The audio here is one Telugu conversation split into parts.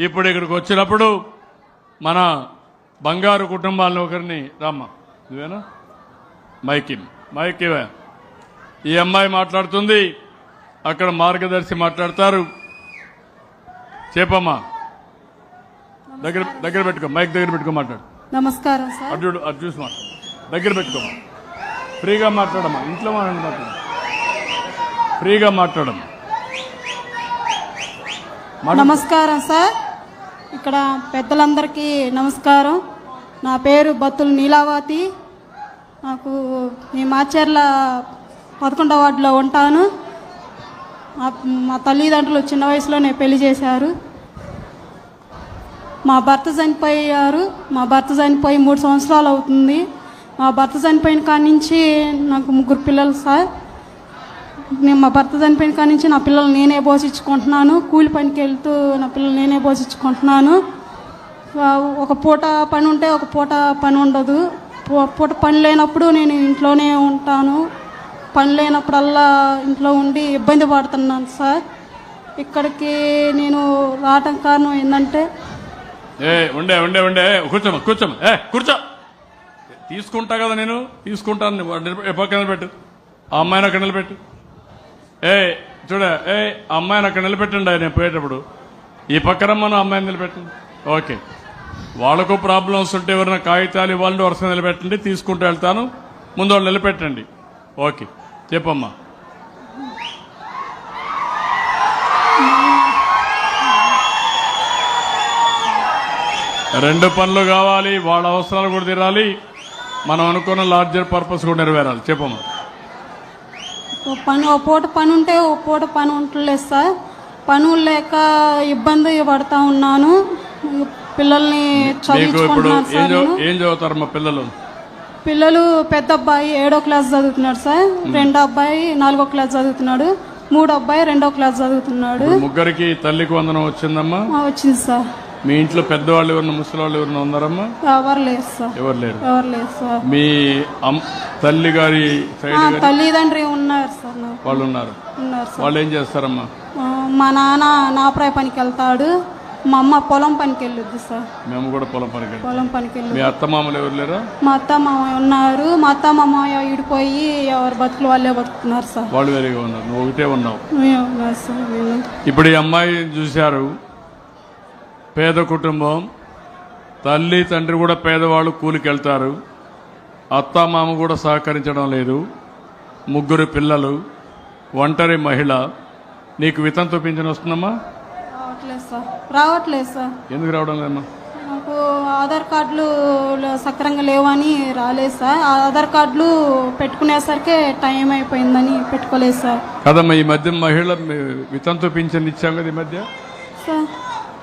ఇప్పుడు ఇక్కడికి వచ్చినప్పుడు మన బంగారు కుటుంబాలను ఒకరిని రామ్మ. నువ్వేనా? మైకి మైక్ ఇవే ఈ అమ్మాయి మాట్లాడుతుంది. అక్కడ మార్గదర్శి మాట్లాడతారు. చెప్పమ్మా. దగ్గర దగ్గర పెట్టుకో. మైక్ దగ్గర పెట్టుకో మాట్లాడు. నమస్కారం అటు అటు చూసి మాట్లాడు. దగ్గర పెట్టుకోమా ఫ్రీగా మాట్లాడమ్మా. ఇంట్లో మాట్లాడి ఫ్రీగా మాట్లాడమ్మా. మాట్లాడు. నమస్కారం సార్. ఇక్కడ పెద్దలందరికీ నమస్కారం. నా పేరు బత్తుల నీలావతి. నాకు మీ మాచర్ల పదకొండవ వార్డులో ఉంటాను. మా మా తల్లిదండ్రులు చిన్న వయసులోనే పెళ్ళి చేశారు. మా భర్త చనిపోయారు. మా భర్త చనిపోయి మూడు సంవత్సరాలు అవుతుంది. మా భర్త చనిపోయిన కాడి నుంచి నాకు ముగ్గురు పిల్లలు సార్. నేను మా భర్త చనిపోయిన కాడి నుంచి నా పిల్లలు నేనే పోషించుకుంటున్నాను. కూలి పనికి వెళ్తూ నా పిల్లలు నేనే పోషించుకుంటున్నాను. ఒక పూట పని ఉంటే ఒక పూట పని ఉండదు. పూ- పూట పని లేనప్పుడు నేను ఇంట్లోనే ఉంటాను. పని లేనప్పుడల్లా ఇంట్లో ఉండి ఇబ్బంది పడుతున్నాను సార్. ఇక్కడికి నేను రావటం కారణం ఏంటంటే ఏ ఉండే ఉండే ఉండే. ఏ, కూర్చోమ్మా కూర్చోమ్మా ఏ కూర్చో. తీసుకుంటా కదా నేను తీసుకుంటాను. పక్కన నిలబెట్టు. ఆ అమ్మాయిని అక్కడ నిలబెట్టు? ఏ చూడ ఏ అమ్మాయిని అక్కడ నిలబెట్టండి నేను పోయేటప్పుడు. ఈ పక్కనమ్మను అమ్మాయిని నిలబెట్టండి. ఓకే. వాళ్ళకు ప్రాబ్లమ్స్ ఉంటే ఎవరైనా కాగితాలు ఇవ్వాలంటే వరుస నిలబెట్టండి తీసుకుంటూ వెళ్తాను. ముందు వాళ్ళు నిలబెట్టండి. ఓకే. చెప్పమ్మా. రెండు పనులు కావాలి వాళ్ళ అవసరాలు కూడా తీరాలి. మనం అనుకున్న లార్జర్ పర్పస్ కూడా నెరవేరాలి. చెప్పమ్మా. పని ఓ పూట పని ఉంటే ఓ పూట పని ఉండలేదు సార్. పనులు లేక ఇబ్బంది పడతా ఉన్నాను. పిల్లల్ని చదివించుకుంటున్నాను సార్ నేను. ఏం పిల్లలు? పిల్లలు పెద్ద అబ్బాయి ఏడో క్లాస్ చదువుతున్నాడు సార్. రెండో అబ్బాయి నాలుగో క్లాస్ చదువుతున్నాడు. మూడో అబ్బాయి రెండో క్లాస్ చదువుతున్నాడు. ముగ్గురికి తల్లికి వందనం వచ్చిందమ్మా? ఆ, వచ్చింది సార్. మీ ఇంట్లో పెద్దవాళ్ళు ఎవరన్నా ముసలి వాళ్ళు ఎవరన్నా ఉన్నారమ్మా? ఎవరు లేదు సార్. ఎవరు లేరు? ఎవరు లేదు సార్. మీ అమ్- తల్లి గారి సైడ్ ఆ, గారి తల్లిదండ్రి ఉన్నారు సార్ నాకు. వాళ్ళు ఉన్నారు. ఉన్నారు సార్. వాళ్ళు ఏం చేస్తారమ్మా? ఆ, మా నాన్న నాపరాయ పనికి వెళ్తాడు. మా అమ్మ పొలం పనికి వెళ్ళొద్దు సార్. మేము కూడా పొలం పనికి. పొలం పనికి వెళ్ళొద్దు. మీ అత్త మామలు ఎవరు లేరా? మా అత్త మామయ్య ఉన్నారు. మా అత్త మామయ్య ఇడిపోయి ఎవరు బతుకులు వాళ్ళే బతుకుతున్నారు సార్. వాళ్ళు వేరేగా ఉన్నారు. నువ్వు ఒకటే ఉన్నావు. మేము ఉన్నారు సార్ మేము. ఇప్పుడు ఈ అమ్మాయి చూశారు. పేద కుటుంబం తల్లి తండ్రి కూడా పేదవాళ్ళు కూలికి వెళ్తారు అత్త మామ కూడా సహకరించడం లేదు. ముగ్గురు పిల్లలు ఒంటరి మహిళ. నీకు వితంతు పింఛన్ వస్తుందమ్మా? రావట్లేదు సార్. రావట్లేదు సార్. ఎందుకు రావడం లేదమ్మా? నాకు ఆధార్ కార్డులు సక్రంగా లేవని రాలేదు సార్. ఆ ఆధార్ కార్డులు పెట్టుకునేసరికి టైం అయిపోయిందని పెట్టుకోలేదు సార్. కదమ్మా ఈ మధ్య మహిళ వితంతు పింఛన్లు ఇచ్చాం కదా ఈ మధ్య? సార్.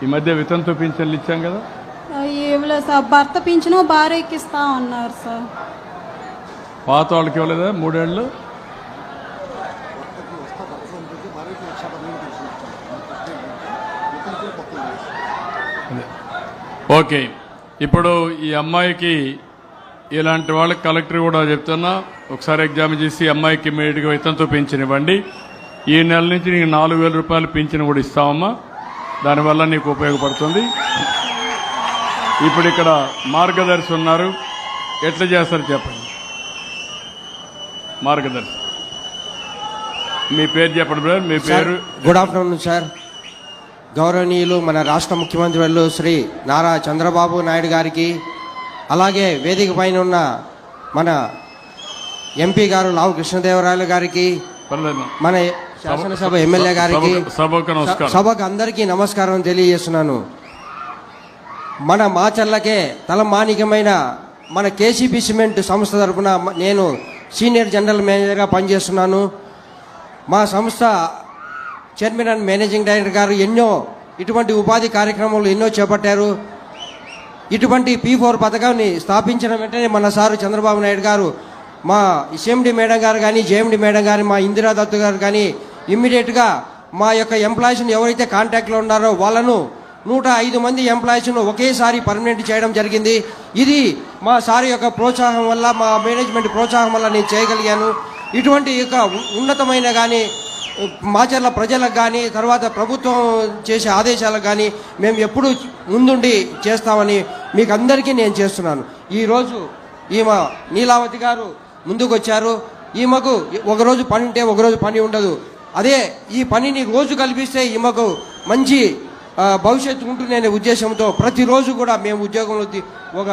ఈ మధ్య వితంతు పింఛన్లు ఇచ్చాం కదా? సార్. భర్త పింఛను భార్యకి ఇస్తా అన్నారు సార్. పాత వాళ్ళకి ఇవ్వలేదా మూడేళ్ళు. ఓకే. ఇప్పుడు ఈ అమ్మాయికి ఇలాంటి వాళ్ళకి కలెక్టర్ కూడా చెప్తున్నా ఒకసారి ఎగ్జామ్ చేసి అమ్మాయికి ఇమీడియట్గా వితంతో పెన్షన్ ఇవ్వండి. ఈ నెల నుంచి నీకు నాలుగు వేల రూపాయలు పెన్షన్ కూడా ఇస్తామమ్మా దానివల్ల నీకు ఉపయోగపడుతుంది. ఇప్పుడు ఇక్కడ మార్గదర్శి ఉన్నారు. ఎట్లా చేస్తారు చెప్పండి. మార్గదర్శి. మీ పేరు చెప్పండి బ్రదర్. మీ పేరు? Good afternoon sir. గౌరవనీయులు మన రాష్ట్ర ముఖ్యమంత్రి వర్యులు శ్రీ నారా చంద్రబాబు నాయుడు గారికి అలాగే వేదిక పైన ఉన్న మన ఎంపీ గారు లావు కృష్ణదేవరాయలు గారికి మన శాసనసభ ఎమ్మెల్యే గారికి సభకు- అందరికీ నమస్కారం తెలియజేస్తున్నాను. మన మాచర్లకే తలమానికమైన మన కేసీపీ సిమెంట్ సంస్థ తరపున మ- నేను సీనియర్ జనరల్ మేనేజర్గా పనిచేస్తున్నాను. మా సంస్థ చైర్మన్ అండ్ మేనేజింగ్ డైరెక్టర్ గారు ఎన్నో ఇటువంటి ఉపాధి కార్యక్రమాలు ఎన్నో చేపట్టారు. ఇటువంటి పీ ఫోర్ పథకాన్ని స్థాపించిన వెంటనే మన సారు చంద్రబాబు నాయుడు గారు మా సిఎండి మేడం గారు కానీ జేఎండి మేడం గారు మా ఇందిరా దత్తు గారు కానీ ఇమ్మీడియట్గా మా యొక్క ఎంప్లాయీస్ని ఎవరైతే కాంటాక్ట్లో ఉన్నారో వాళ్ళను నూట ఐదు మంది ఎంప్లాయీస్ను ఒకేసారి పర్మనెంట్ చేయడం జరిగింది. ఇది మా సార్ యొక్క ప్రోత్సాహం వల్ల మా మేనేజ్మెంట్ ప్రోత్సాహం వల్ల నేను చేయగలిగాను. ఇటువంటి యొక్క ఉన్నతమైన కానీ మాచర్ల ప్రజలకు కానీ తర్వాత ప్రభుత్వం చేసే ఆదేశాలకు కానీ మేము ఎప్పుడు ముందుండి చేస్తామని మీకు అందరికీ నేను చేస్తున్నాను. ఈరోజు ఈమె నీలావతి గారు ముందుకు వచ్చారు ఈమెకు ఒకరోజు పని ఉంటే ఒకరోజు పని ఉండదు. అదే ఈ పనిని రోజు కల్పిస్తే ఈమెకు మంచి భవిష్యత్తు ఉంటుందనే ఉద్దేశంతో ప్రతిరోజు కూడా మేము ఉద్యోగంలో ఒక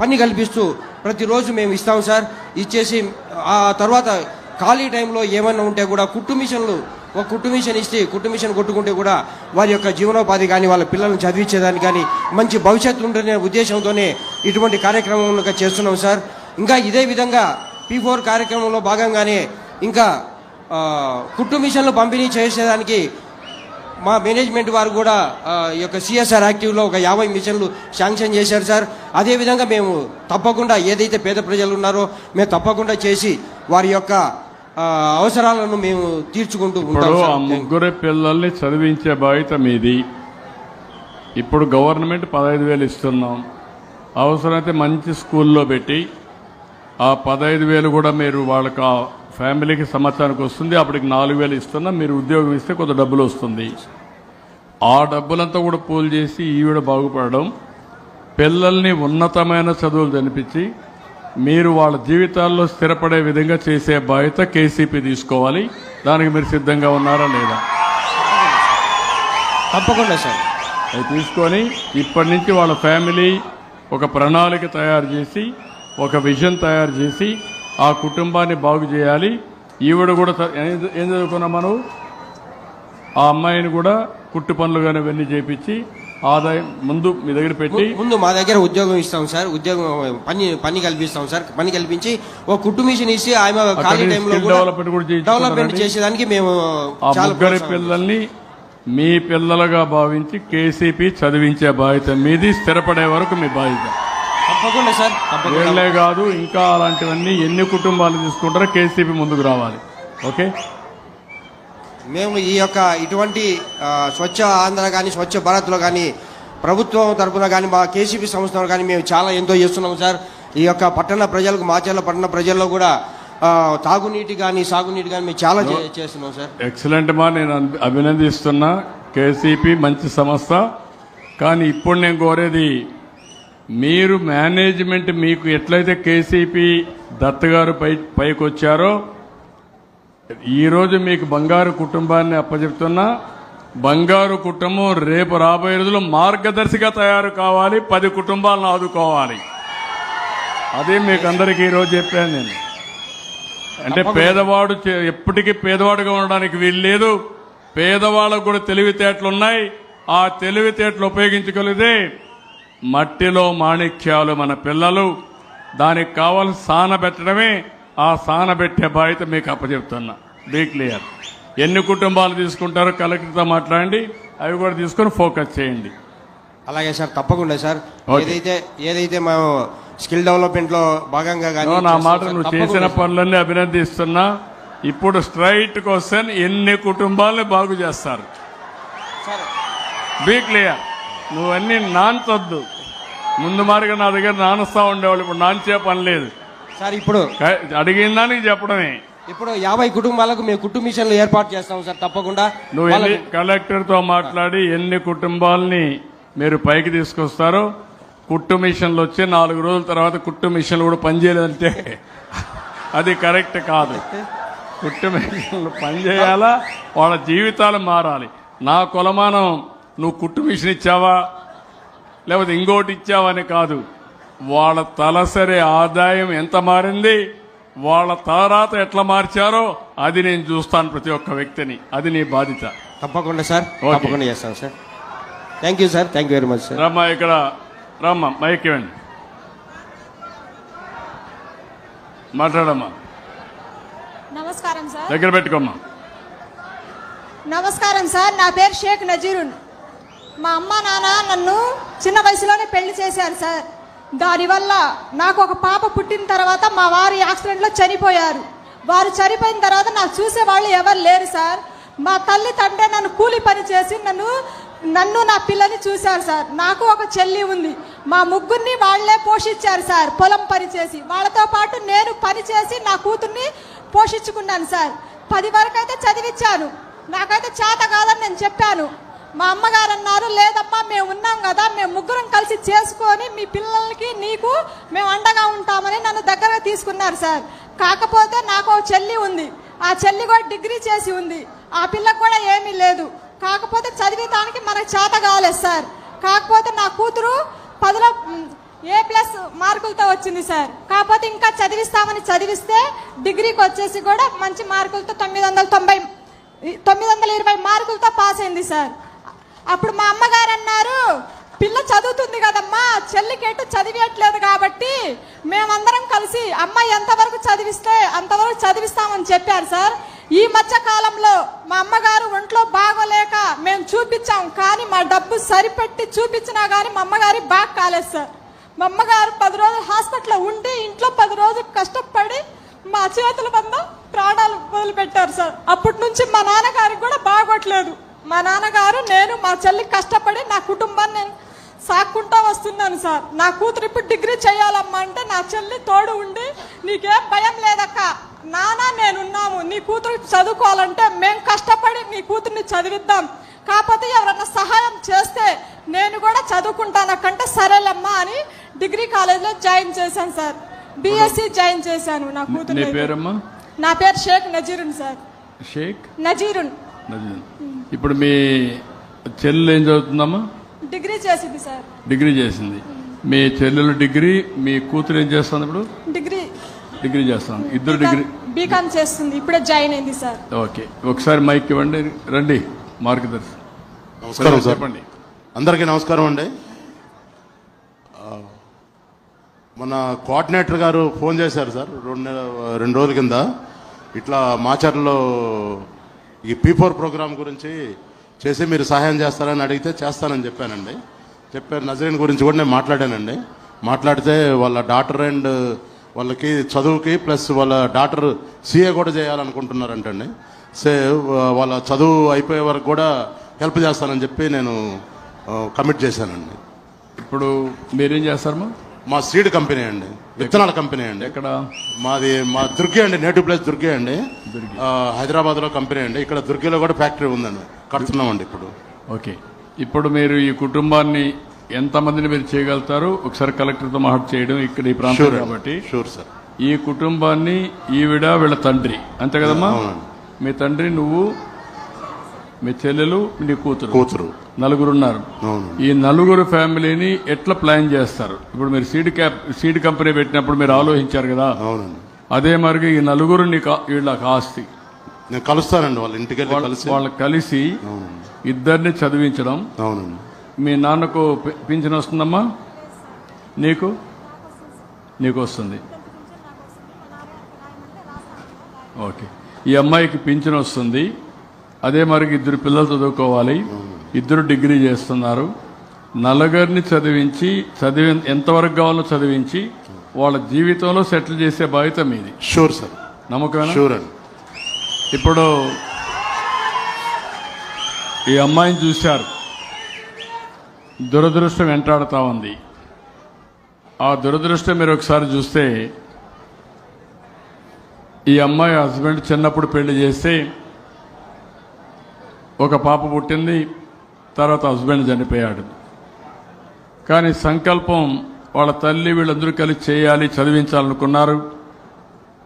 పని కల్పిస్తూ ప్రతిరోజు మేము ఇస్తాం సార్. ఇచ్చేసి ఆ తర్వాత ఖాళీ టైంలో ఏమైనా ఉంటే కూడా కుట్టు మిషన్లు ఒక కుట్టు మిషన్ ఇస్తే కుట్టు మిషన్ కొట్టుకుంటే కూడా వారి యొక్క జీవనోపాధి కానీ వాళ్ళ పిల్లల్ని చదివించేదానికి కానీ మంచి భవిష్యత్తు ఉంటుందనే ఉద్దేశంతోనే ఇటువంటి కార్యక్రమం చేస్తున్నాం సార్. ఇంకా ఇదే విధంగా పీ ఫోర్ కార్యక్రమంలో భాగంగానే ఇంకా కుట్టు మిషన్లు పంపిణీ చేసేదానికి మా మేనేజ్మెంట్ వారు కూడా ఈ యొక్క సిఎస్ఆర్ యాక్టివ్లో ఒక యాభై మిషన్లు శాంక్షన్ చేశారు సార్. అదేవిధంగా మేము తప్పకుండా ఏదైతే పేద ప్రజలు ఉన్నారో మేము తప్పకుండా చేసి వారి యొక్క అవసరాలను మేము తీర్చుకుంటూ ఉంటాం ఆ. ముగ్గురు పిల్లల్ని చదివించే బాధ్యత మీది. ఇప్పుడు గవర్నమెంట్ పదహైదు వేలు ఇస్తున్నాం. అవసరమైతే మంచి స్కూల్లో పెట్టి ఆ పదహైదు వేలు కూడా మీరు వాళ్ళకి ఫ్యామిలీకి సంవత్సరానికి వస్తుంది అప్పటికి నాలుగు వేలు ఇస్తున్నాం మీరు ఉద్యోగం ఇస్తే కొంత డబ్బులు వస్తుంది. ఆ డబ్బులంతా కూడా పూల్ చేసి ఈవిడ బాగుపడడం పిల్లల్ని ఉన్నతమైన చదువులు జనిపించి మీరు వాళ్ళ జీవితాల్లో స్థిరపడే విధంగా చేసే బాధ్యత కేసీపీ తీసుకోవాలి. దానికి మీరు సిద్ధంగా ఉన్నారా లేదా? తప్పకుండా సార్. అది తీసుకొని ఇప్పటి నుంచి వాళ్ళ ఫ్యామిలీ ఒక ప్రణాళిక తయారు చేసి ఒక విజన్ తయారు చేసి ఆ కుటుంబాన్ని బాగు చేయాలి. ఈవిడ కూడా ఏం- చదువుకున్నాం మనం ఆ అమ్మాయిని కూడా కుట్టు పనులు కానీ ఇవన్నీ చేపించి ఆదాయం ముందు మీ దగ్గర పెట్టి ముందు మా దగ్గర ఉద్యోగం ఇస్తాం సార్. ఉద్యోగం పని పని కల్పిస్తాం సార్. పని కల్పించి ఒక కుట్టు మిషన్ ఇచ్చి ఆమె ఖాళీ టైంలో development కూడా. డెవలప్మెంట్ చేసేదానికి మేము ఆ ముగ్గురి పిల్లల్ని మీ పిల్లలుగా భావించి కేసీపీ చదివించే బాధ్యత మీది స్థిరపడే వరకు మీ బాధ్యత. తప్పకుండా సార్ వీళ్ళే కాదు ఇంకా అలాంటివన్నీ ఎన్ని కుటుంబాలు తీసుకుంటారో కేసీపీ ముందుకు రావాలి. ఓకే? మేము ఈ యొక్క ఇటువంటి స్వచ్ఛ ఆంధ్ర కానీ స్వచ్ఛ భారత్లో కానీ ప్రభుత్వం తరపున కానీ మా కేసీపీ సంస్థలో కానీ మేము చాలా ఎంతో చేస్తున్నాం సార్. ఈ యొక్క పట్టణ ప్రజలకు మాచర్ల పట్టణ ప్రజల్లో కూడా ఆ, తాగునీటి కానీ సాగునీటి కానీ మేము చాలా చే- చేస్తున్నాం సార్. ఎక్సలెంట్ మా నేను అభి- అభినందిస్తున్నా. కేసీపీ మంచి సంస్థ. కానీ ఇప్పుడు నేను కోరేది మీరు మేనేజ్మెంట్ మీకు ఎట్లయితే కేసీపీ దత్ గారు పై పైకి వచ్చారో ఈరోజు మీకు బంగారు కుటుంబాన్ని అప్పచెప్తున్నా బంగారు కుటుంబం రేపు రాబోయే రోజుల్లో మార్గదర్శిగా తయారు కావాలి పది కుటుంబాలను ఆదుకోవాలి. అదే మీకు అందరికీ ఈరోజు చెప్పాను నేను. అంటే పేదవాడు ఎప్పటికీ పేదవాడుగా ఉండడానికి వీలు లేదు. పేదవాళ్ళకు కూడా తెలివితేటలు ఉన్నాయి ఆ తెలివితేటలు ఉపయోగించగలిగితే మట్టిలో మాణిక్యాలు మన పిల్లలు దానికి కావాల్సిన సాన పెట్టడమే ఆ సాన పెట్టే బాధ్యత మీకు అప్పచెప్తున్నా. బీ క్లియర్ ఎన్ని కుటుంబాలు తీసుకుంటారో కలెక్టర్తో మాట్లాడండి అవి కూడా తీసుకొని ఫోకస్ చేయండి. అలాగే సార్ తప్పకుండా సార్. ఏదైతే ఏదైతే మేము స్కిల్ డెవలప్మెంట్లో భాగంగా కానీ నా మాట నువ్వు చేసిన. పనులన్నీ అభినందిస్తున్నా. ఇప్పుడు స్ట్రైట్ క్వశ్చన్ ఎన్ని కుటుంబాలను బాగు చేస్తారు? బీ క్లియర్ నువ్వన్నీ నాన్చొద్దు. ముందు మారిగా నా దగ్గర నానుస్తా ఉండేవాళ్ళు. ఇప్పుడు నాన్చే పని లేదు. సార్ ఇప్పుడు అడిగిన దానికి చెప్పడమే. ఇప్పుడు యాభై కుటుంబాలకు మేము కుటుంబ మిషన్లు ఏర్పాటు చేస్తాం సార్ తప్పకుండా. నువ్వు ఎన్ని కలెక్టర్తో మాట్లాడి ఎన్ని కుటుంబాలని మీరు పైకి తీసుకొస్తారో కుట్టు మిషన్లు వచ్చి నాలుగు రోజుల తర్వాత కుట్టు మిషన్లు కూడా పనిచేయలేదంటే అది కరెక్ట్ కాదు. కుట్టు మిషన్లు పనిచేయాలా వాళ్ళ జీవితాలు మారాలి. నా కొలమానం నువ్వు కుట్టు మిషన్ ఇచ్చావా? లేకపోతే ఇంకోటి ఇచ్చావని కాదు. వాళ్ళ తలసరి ఆదాయం ఎంత మారింది? వాళ్ళ తలరాత ఎట్లా మార్చారో అది నేను చూస్తాను ప్రతి ఒక్క వ్యక్తిని. అది నీ బాధ్యత. తప్పకుండా సార్. తప్పకుండా చేస్తాం sir. Thank you sir thank you very much sir రమ్మా ఇక్కడ. రమ్మా మైక్ ఇవ్వండి. మాట్లాడమ్మా. నమస్కారం సార్. దగ్గర పెట్టుకోమ్మా. నమస్కారం సార్. నా పేరు షేక్ నజీరున్. మా అమ్మ నాన్న నన్ను చిన్న వయసులోనే పెళ్ళి చేశారు సార్. దానివల్ల నాకు ఒక పాప పుట్టిన తర్వాత మా వారు యాక్సిడెంట్లో చనిపోయారు. వారు చనిపోయిన తర్వాత నాకు చూసే వాళ్ళు ఎవరు లేరు సార్. మా తల్లి తండ్రి నన్ను కూలి పని చేసి నన్ను నన్ను నా పిల్లని చూశారు సార్. నాకు ఒక చెల్లి ఉంది. మా ముగ్గురిని వాళ్ళే పోషించారు సార్ పొలం పని చేసి. వాళ్ళతో పాటు నేను పని చేసి నా కూతుర్ని పోషించుకున్నాను సార్. పది వరకు అయితే చదివించాను నాకైతే చేత కాదని నేను చెప్పాను. మా అమ్మగారు అన్నారు లేదమ్మా మేము ఉన్నాం కదా మేము ముగ్గురం కలిసి చేసుకొని మీ పిల్లలకి నీకు మేము అండగా ఉంటామని నన్ను దగ్గరగా తీసుకున్నారు సార్. కాకపోతే నాకు ఒక చెల్లి ఉంది. ఆ చెల్లి కూడా డిగ్రీ చేసి ఉంది. ఆ పిల్లకు కూడా ఏమీ లేదు. కాకపోతే చదివేదానికి మనకు చేత కాలేదు సార్. కాకపోతే నా కూతురు పదిలో ఏ ప్లస్ మార్కులతో వచ్చింది సార్. కాకపోతే ఇంకా చదివిస్తామని చదివిస్తే డిగ్రీకి వచ్చేసి కూడా మంచి మార్కులతో తొమ్మిది వందల తొంభై తొమ్మిది వందల ఇరవై మార్కులతో పాస్ అయింది సార్. అప్పుడు మా అమ్మగారు అన్నారు పిల్ల చదువుతుంది కదమ్మా చెల్లికేటు చదివేయట్లేదు కాబట్టి మేమందరం కలిసి అమ్మాయి ఎంతవరకు చదివిస్తే అంతవరకు చదివిస్తామని చెప్పారు సార్. ఈ మధ్య కాలంలో మా అమ్మగారు ఒంట్లో బాగోలేక మేము చూపించాం కానీ మా డబ్బు సరిపెట్టి చూపించినా కానీ మా అమ్మగారి బాగా కాలేదు సార్. మా అమ్మగారు పది రోజులు హాస్పిటల్లో ఉండి ఇంట్లో పది రోజులు కష్టపడి మా చేతుల బంద ప్రాణాలు వదిలిపెట్టారు సార్. అప్పటి నుంచి మా నాన్నగారికి కూడా బాగోట్లేదు. మా నాన్నగారు నేను మా చెల్లి కష్టపడి నా కుటుంబాన్ని నేను సాక్కుంటా వస్తున్నాను సార్. నా కూతురు ఇప్పుడు డిగ్రీ చేయాలమ్మా అంటే నా చెల్లి తోడు ఉండి నీకేం భయం లేదక్క. నానా నేనున్నాము. నీ కూతురు చదువుకోవాలంటే మేము కష్టపడి నీ కూతుర్ని చదివిద్దాం. కాకపోతే ఎవరన్నా సహాయం చేస్తే నేను కూడా చదువుకుంటానక్కంటే సరేలమ్మా అని డిగ్రీ కాలేజ్లో జాయిన్ చేశాను సార్. బిఎస్సి జాయిన్ చేశాను నా కూతురు నా పేరు షేక్ నజీరున్ సార్. షేక్? నజీరున్. నజీన్ ఇప్పుడు మీ చెల్లెలు ఏం చదువుతుందమ్మా? డిగ్రీ చేసింది సార్. డిగ్రీ చేసింది. మీ చెల్లెలు డిగ్రీ మీ కూతురు ఏం చేస్తుంది ఇప్పుడు? డిగ్రీ. డిగ్రీ చేస్తాను ఇద్దరు డిగ్రీ బీకామ్ చేస్తుంది. ఇప్పుడే జాయిన్ అయింది సార్. ఓకే. ఒకసారి మైక్ ఇవ్వండి. రండి. మార్గదర్శి నమస్కారం సార్. చెప్పండి. అందరికీ నమస్కారం అండి. మన కోఆర్డినేటర్ గారు ఫోన్ చేశారు సార్. రెండు నెల- రెండు రోజుల కింద. ఇట్లా మాచర్లో ఈ పీ ఫోర్ ప్రోగ్రామ్ గురించి చేసి మీరు సహాయం చేస్తారని అడిగితే చేస్తానని చెప్పానండి. చెప్పారు నజరీన్ గురించి కూడా నేను మాట్లాడానండి. మాట్లాడితే వాళ్ళ డాటర్ అండ్ వాళ్ళకి చదువుకి ప్లస్ వాళ్ళ డాటర్ సీఏ కూడా చేయాలనుకుంటున్నారంటండి. సే వాళ్ళ చదువు అయిపోయే వరకు కూడా హెల్ప్ చేస్తానని చెప్పి నేను కమిట్ చేశానండి. ఇప్పుడు మీరేం చేస్తారమ్మా మా సీడ్ కంపెనీ అండి విత్తనాల కంపెనీ అండి. ఎక్కడ? మాది మా దుర్గే అండి నేటివ్ ప్లేస్ దుర్గే అండి. హైదరాబాద్లో కంపెనీ అండి. ఇక్కడ దుర్గేలో కూడా ఫ్యాక్టరీ ఉందండి కడుతున్నామండి ఇప్పుడు. ఓకే. ఇప్పుడు మీరు ఈ కుటుంబాన్ని ఎంతమందిని మీరు చేయగలుగుతారు? ఒకసారి కలెక్టర్తో మాట్లాడి చేయడం ఇక్కడ ఈ ప్రాంతం కాబట్టి. షూర్ సార్ ఈ కుటుంబాన్ని ఈవిడ వీళ్ళ తండ్రి. అంతే కదమ్మా. మీ తండ్రి నువ్వు మీ చెల్లెలు నీ కూతురు. కూతురు. నలుగురు ఉన్నారు ఈ నలుగురు ఫ్యామిలీని ఎట్లా ప్లాన్ చేస్తారు? ఇప్పుడు మీరు సీడ్ క్యాప్ సీడ్ కంపెనీ పెట్టినప్పుడు మీరు ఆలోచించారు కదా? అదే మరి ఈ నలుగురు నీకు వీళ్ళకి ఆస్తి. నేను కలుస్తానండి వాళ్ళ ఇంటికి వెళ్ళి కలిసి. వాళ్ళు కలిసి ఇద్దరిని చదివించడం. అవునండి. మీ నాన్నకు పింఛన్ వస్తుందమ్మా? నీకు? నీకు వస్తుంది. ఓకే. ఈ అమ్మాయికి పింఛన్ వస్తుంది. అదే మరి ఇద్దరు పిల్లలు చదువుకోవాలి. ఇద్దరు డిగ్రీ చేస్తున్నారు. నలుగురిని చదివించి చదివి ఎంతవరకు కావాలో చదివించి వాళ్ళ జీవితంలో సెటిల్ చేసే బాధ్యత మీది. Sure sir నమ్మకమేనా? షూర్ అండి. ఇప్పుడు ఈ అమ్మాయిని చూశారు. దురదృష్టం వెంటాడుతా ఉంది. ఆ దురదృష్టం మీరు ఒకసారి చూస్తే ఈ అమ్మాయి హస్బెండ్ చిన్నప్పుడు పెళ్ళి చేస్తే ఒక పాప పుట్టింది. తర్వాత హస్బెండ్ చనిపోయాడు. కానీ సంకల్పం వాళ్ళ తల్లి వీళ్ళందరూ కలిసి చేయాలి చదివించాలనుకున్నారు.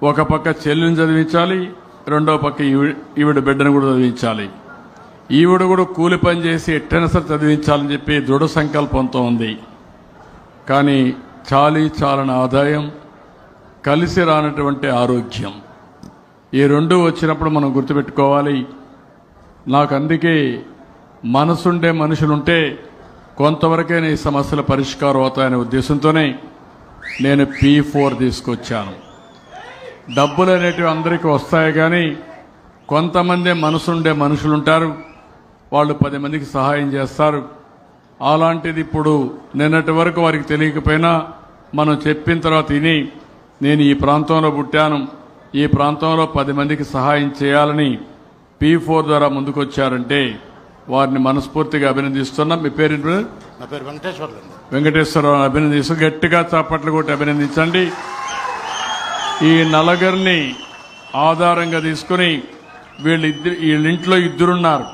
ఒక పక్క చెల్లిని చదివించాలి రెండో పక్క ఈవిడ బిడ్డను కూడా చదివించాలి. ఈవిడ కూడా కూలి పని చేసి ఎట్టైనా సరే చదివించాలని చెప్పి దృఢ సంకల్పంతో ఉంది. కానీ చాలి చాలని ఆదాయం కలిసి రానటువంటి ఆరోగ్యం. ఈ రెండు వచ్చినప్పుడు మనం గుర్తుపెట్టుకోవాలి. నాకు అందుకే మనసుండే మనుషులుంటే కొంతవరకైనా ఈ సమస్యల పరిష్కారం అవుతాయనే ఉద్దేశంతోనే నేను పీ ఫోర్ తీసుకొచ్చాను. డబ్బులు అనేటివి అందరికీ వస్తాయి కానీ కొంతమంది మనసుండే మనుషులు ఉంటారు వాళ్ళు పది మందికి సహాయం చేస్తారు. అలాంటిది ఇప్పుడు నిన్నటి వరకు వారికి తెలియకపోయినా మనం చెప్పిన తర్వాత విని నేను ఈ ప్రాంతంలో పుట్టాను. ఈ ప్రాంతంలో పది మందికి సహాయం చేయాలని పీ ఫోర్ ద్వారా ముందుకొచ్చారంటే వారిని మనస్ఫూర్తిగా అభినందిస్తున్నాం. మీ పేరు? నా పేరు వెంకటేశ్వరరావు అభినందిస్తూ గట్టిగా చప్పట్లు కొట్టి అభినందించండి. ఈ నలుగురిని ఆధారంగా తీసుకుని వీళ్ళిద్దరు వీళ్ళింట్లో ఇద్దరున్నారు.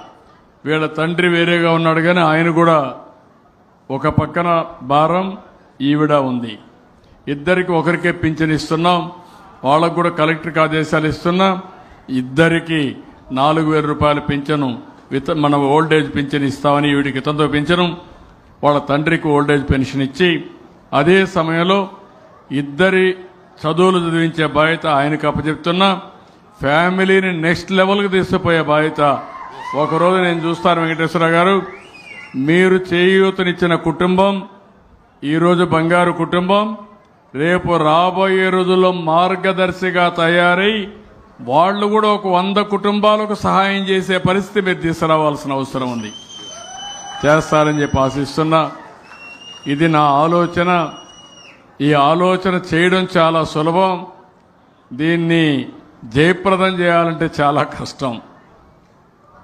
వీళ్ళ తండ్రి వేరేగా ఉన్నాడు కానీ ఆయన కూడా ఒక పక్కన భారం ఈవిడ ఉంది. ఇద్దరికి ఒకరికే పింఛన్ ఇస్తున్నాం. వాళ్ళకు కూడా కలెక్టర్కి ఆదేశాలు ఇస్తున్నాం. ఇద్దరికి నాలుగు వేల రూపాయల పింఛను విత మన ఓల్డ్ ఏజ్ ఇస్తామని వీడికి ఇతంతో పెంచడం వాళ్ళ తండ్రికి ఓల్డ్ ఏజ్ పెన్షన్ ఇచ్చి అదే సమయంలో ఇద్దరి చదువులు చదివించే బాధ్యత ఆయనకు అప్పచెప్తున్నా ఫ్యామిలీని నెక్స్ట్ లెవెల్కి తీసుకుపోయే బాధ్యత. ఒకరోజు నేను చూస్తాను వెంకటేశ్వర గారు. మీరు చేయూతనిచ్చిన కుటుంబం ఈరోజు బంగారు కుటుంబం రేపు రాబోయే రోజుల్లో మార్గదర్శిగా తయారై వాళ్ళు కూడా ఒక వంద కుటుంబాలకు సహాయం చేసే పరిస్థితి మీరు తీసుకురావాల్సిన అవసరం ఉంది. చేస్తారని చెప్పి ఆశిస్తున్నా. ఇది నా ఆలోచన. ఈ ఆలోచన చేయడం చాలా సులభం. దీన్ని జయప్రదం చేయాలంటే చాలా కష్టం.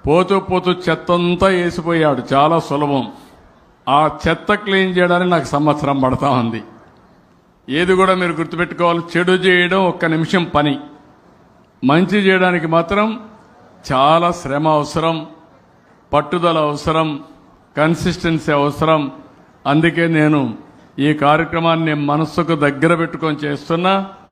పోతూ పోతూ చెత్తంతా వేసిపోయాడు. చాలా సులభం. ఆ చెత్త క్లీన్ చేయడానికి నాకు సంవత్సరం పడతా ఉంది. ఏది కూడా మీరు గుర్తుపెట్టుకోవాలి. చెడు చేయడం ఒక్క నిమిషం పని. మంచి చేయడానికి మాత్రం చాలా శ్రమ అవసరం పట్టుదల అవసరం కన్సిస్టెన్సీ అవసరం. అందుకే నేను ఈ కార్యక్రమాన్ని మనస్సుకు దగ్గర పెట్టుకొని చేస్తున్నా.